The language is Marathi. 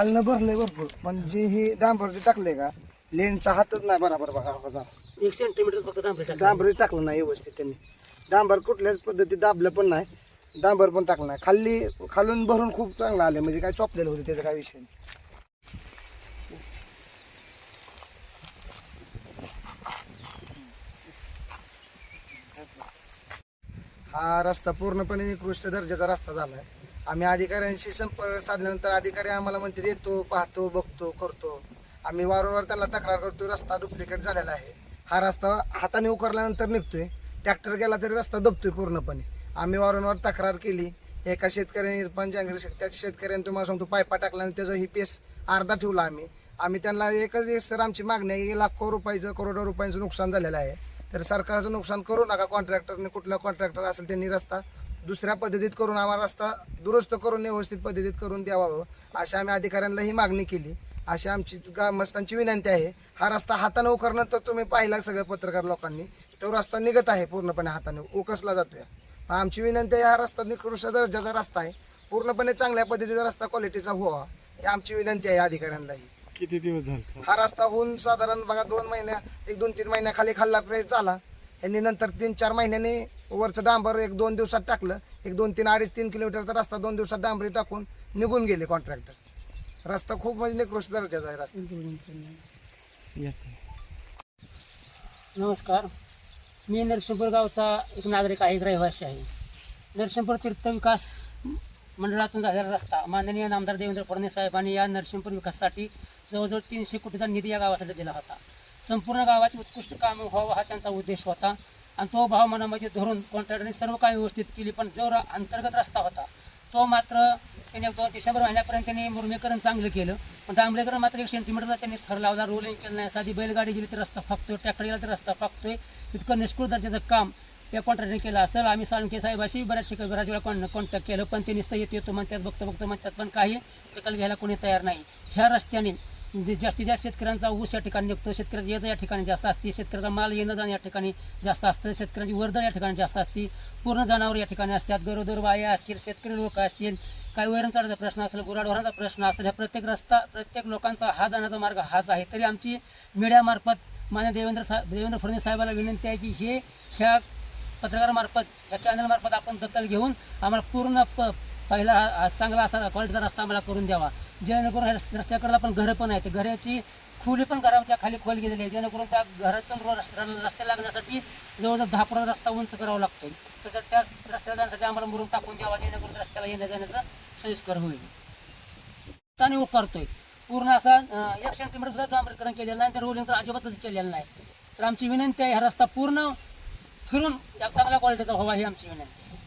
खालनं भरलंय भरपूर. पण जे हे डांबर जे टाकले का? लेनचा हातच नाही बरोबर बघा हो बघा. एक सेंटीमीटर फक्त डांबरी टाकलं. डांबरही टाकलं नाही व्यवस्थित त्यांनी. डांबर कुठल्याच पद्धतीत दाबलं पण नाही. डांबर पण टाकलं नाही. खाली खालून भरून खूप चांगलं आले म्हणजे काय चोपलेलं होतं त्याचा काय विषय नाही. हा रस्ता पूर्णपणे निकृष्ट दर्जाचा रस्ता झाला आहे आम्ही अधिकाऱ्यांशी संपर्क साधल्यानंतर अधिकारी आम्हाला म्हणते येतो पाहतो बघतो करतो. आम्ही वारंवार त्याला तक्रार करतो रस्ता डुप्लिकेट झालेला आहे. हा रस्ता हाताने उकरल्यानंतर निघतोय. ट्रॅक्टर गेला तरी रस्ता दबतोय पूर्णपणे. आम्ही वारंवार तक्रार केली. एका शेतकऱ्याने इरफान जांगीर त्या शेतकऱ्याने तुम्हाला सांगतो पायपा टाकला आणि त्याचा ही पेस अर्धा ठेवला आम्ही. आम्ही त्यांना एकच एक सर आमची मागणी आहे की लाखो रुपयाचं करोडो रुपयांचं नुकसान झालेलं आहे. तर सरकारचं नुकसान करू नका कॉन्ट्रॅक्टरने कुठला कॉन्ट्रॅक्टर असेल त्यांनी रस्ता दुसऱ्या पद्धतीत करून आम्हाला रस्ता दुरुस्त करून व्यवस्थित पद्धतीत करून द्यावा अशा आम्ही अधिकाऱ्यांना ही मागणी केली. अशी आमची ग्रामस्थांची विनंती आहे. हा रस्ता हाताने उकरणं तर तुम्ही पाहिला सगळ्या पत्रकार लोकांनी. तो रस्ता निघत आहे पूर्णपणे हाताने उकसला जातोय. आमची विनंती आहे हा रस्ता निकृष्ट दर्जाचा रस्ता आहे. पूर्णपणे चांगल्या पद्धतीचा रस्ता क्वालिटीचा व्हावा ही आमची विनंती आहे अधिकाऱ्यांनाही. किती दिवस झाले? हा रस्ता होऊन साधारण बघा दोन महिन्या एक दोन तीन महिन्याखाली खाल्ला प्रयत्न झाला यांनी नंतर तीन चार महिन्यांनी वरचं डांबर एक दोन दिवसात टाकलं एक दोन तीन अडीच तीन किलोमीटरचा रस्ता दोन दिवसात डांबरी टाकून निघून गेले कॉन्ट्रॅक्टर रस्ता खूप म्हणजे निकृष्ट दर्जाचा आहे रस्ता. नमस्कार. मी नरसिंहपूर गावचा एक नागरिक आहे एक रहिवासी आहे. नरसिंहपूर तीर्थ विकास मंडळातून झालेला रस्ता माननीय नामदार देवेंद्र फडणवीस साहेबांनी या नरसिंहपूर विकासासाठी जवळजवळ तीनशे कोटीचा निधी या गावासाठी दिला होता. संपूर्ण गावाची उत्कृष्ट कामं व्हावं हा त्यांचा उद्देश होता. आणि तो भाव मनामध्ये धरून कॉन्ट्रॅक्टरने सर्व काही व्यवस्थित केली पण जो अंतर्गत रस्ता होता तो मात्र त्यांनी दोन डिसेंबर महिन्यापर्यंत त्यांनी मुरमीकरण चांगलं केलं. पण डांबरीकरण मात्र एक सेंटीमीटरचा त्यांनी थर लावला रोलिंग केलं नाही. साधी बैलगाडी गेली तर रस्ता फाकतोय ट्रॅक्टर गेला तर रस्ता फाकतोय. इतकं निष्ठुर दर्जाचं काम त्या कॉन्ट्रॅक्टरने केलं असेल. आम्ही साळुंके साहेबाशी बऱ्याच ठिकाणी बऱ्याच वेळा कॉन कॉन्टॅक्ट केलं पण ते नुसतं येत येतो म्हणतात बघतो बघतो म्हणतात पण काही निकाल घ्यायला कोणी तयार नाही. ह्या रस्त्याने म्हणजे जास्तीत जास्त शेतकऱ्यांचा ऊस या ठिकाणी निघतो. शेतकऱ्याची येजा या ठिकाणी जास्त असते. शेतकऱ्याचा माल येणं जाणं या ठिकाणी जास्त असतं. शेतकऱ्यांची वर्दळ या ठिकाणी जास्त असते. पूर्ण जनावर या ठिकाणी असतात. गरोदर बाया असतील शेतकरी लोक असतील काही वैरणचा प्रश्न असेल गुराढोरांचा प्रश्न असेल ह्या प्रत्येक रस्ता प्रत्येक लोकांचा हा जाण्याचा मार्ग हाच आहे. तरी आमची मीडियामार्फत मान्य देवेंद्र सा देवेंद्र फडणवीस साहेबाला विनंती आहे की हे ह्या पत्रकारामार्फत या चॅनलमार्फत आपण दखल घेऊन आम्हाला पूर्ण प पहिला हा- चांगला असा क्वालिटीचा रस्ता आम्हाला करून द्यावा. जेणेकरून रस्त्याकडला पण घरं पण आहेत. घराची खोली पण घराच्या खाली खोल गेलेली आहे. जेणेकरून त्या घरातून रस्ते लागण्यासाठी जवळजवळ दहा रस्ता उंच करावा लागतो. तर त्या रस्त्याला जाण्यासाठी आम्हाला मुरुम टाकून द्यावा जेणेकरून रस्त्याला येण्या जाण्याचं सोयीस्कर होईल. आणि उकारतोय. पूर्ण असा एक सेंटीमीटर सुद्धा डांबरीकरण केलेलं नाही तर रोलिंग तर अजिबातच केलेलं नाही. तर आमची विनंती आहे हा रस्ता पूर्ण फिरून चांगल्या क्वालिटीचा व्हावा ही आमची विनंती आहे.